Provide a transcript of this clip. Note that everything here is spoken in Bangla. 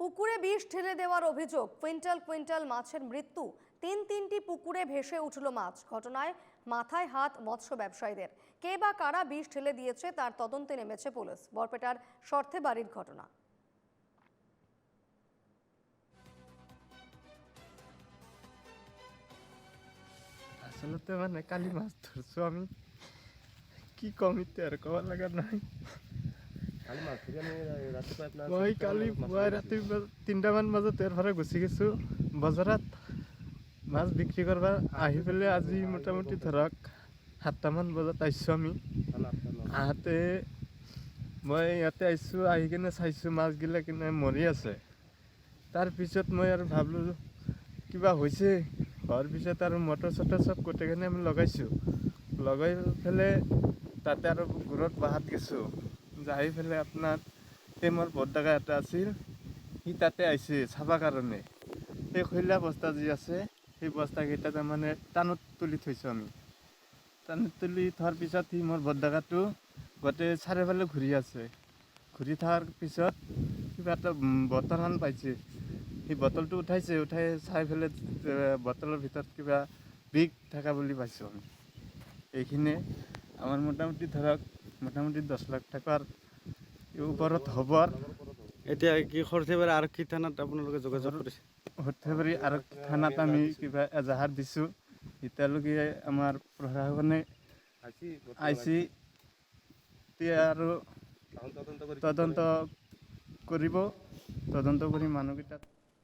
পুকুরে বিষ ঢেলে দেওয়ার অভিযোগ। কুইন্টাল কুইন্টাল মাছের মৃত্যু। তিন তিনটি পুকুরে ভেসে উঠল মাছ। ঘটনায় মাথায় হাত মৎস্য ব্যবসায়ীদের। কে বা কারা বিষ ঢেলে দিয়েছে তার তদন্তে নেমেছে পুলিশ। বরপেটার শর্তে বাড়ির ঘটনা। আসলে মানে কালি মাছ ধরছো আমি। কি কমিতে আর কবার লাগা নাই? মই কালি পুৱাই ৰাতি বা- তিনটামান বজাত ইয়াৰ পৰা গুচি গৈছোঁ। বজাৰত মাছ বিক্ৰী কৰিব আহি পেলাই আজি মোটামুটি ধৰক সাতটামান বজাত আহিছোঁ আমি। আহোঁতে মই ইয়াতে আহিছোঁ আহি কিনে চাইছোঁ মাছগিলা কিনে মৰি আছে। তাৰপিছত মই আৰু ভাবিলোঁ কিবা হৈছে? হোৱাৰ পিছত আৰু মটৰ চটৰ চব গোটেইখিনি আমি লগাইছোঁ। লগাই পেলাই তাতে আৰু ঘৰত বাহাত গৈছোঁ। যাই পেলাই আপোনাৰ এই মোৰ বৰডাকা এটা আছিল। সি তাতে আহিছে চাব কাৰণে। সেই খৈলা বস্তা যি আছে সেই বস্তাকেইটা তাৰমানে টানত তুলি থৈছোঁ আমি। টানত তুলি থোৱাৰ পিছত সি মোৰ বৰডাকাটো গোটেই চাৰিওফালে ঘূৰি আছে। ঘূৰি থকাৰ পিছত কিবা এটা উম, বটল এখন পাইছে। সেই বটলটো উঠাইছে উঠাই চাই পেলাই বটলৰ ভিতৰত কিবা বিষ থকা বুলি পাইছোঁ আমি। এইখিনিয়ে। আমাৰ মোটামুটি ধৰক মোটামুটি দহ লাখ টকাৰ ওপৰত হ'ব এতিয়া কি সৰ্থেবাৰী আৰক্ষী থানাত আপোনালোকে যোগাযোগ কৰিছে? সৰ্থেবাৰী আৰক্ষী থানাত আমি কিবা এজাহাৰ দিছোঁ। এতিয়ালৈকে আমাৰ প্ৰশাসনে আইচি এতিয়া আৰু তদন্ত কৰিব। তদন্ত কৰি মানুহকেইটাক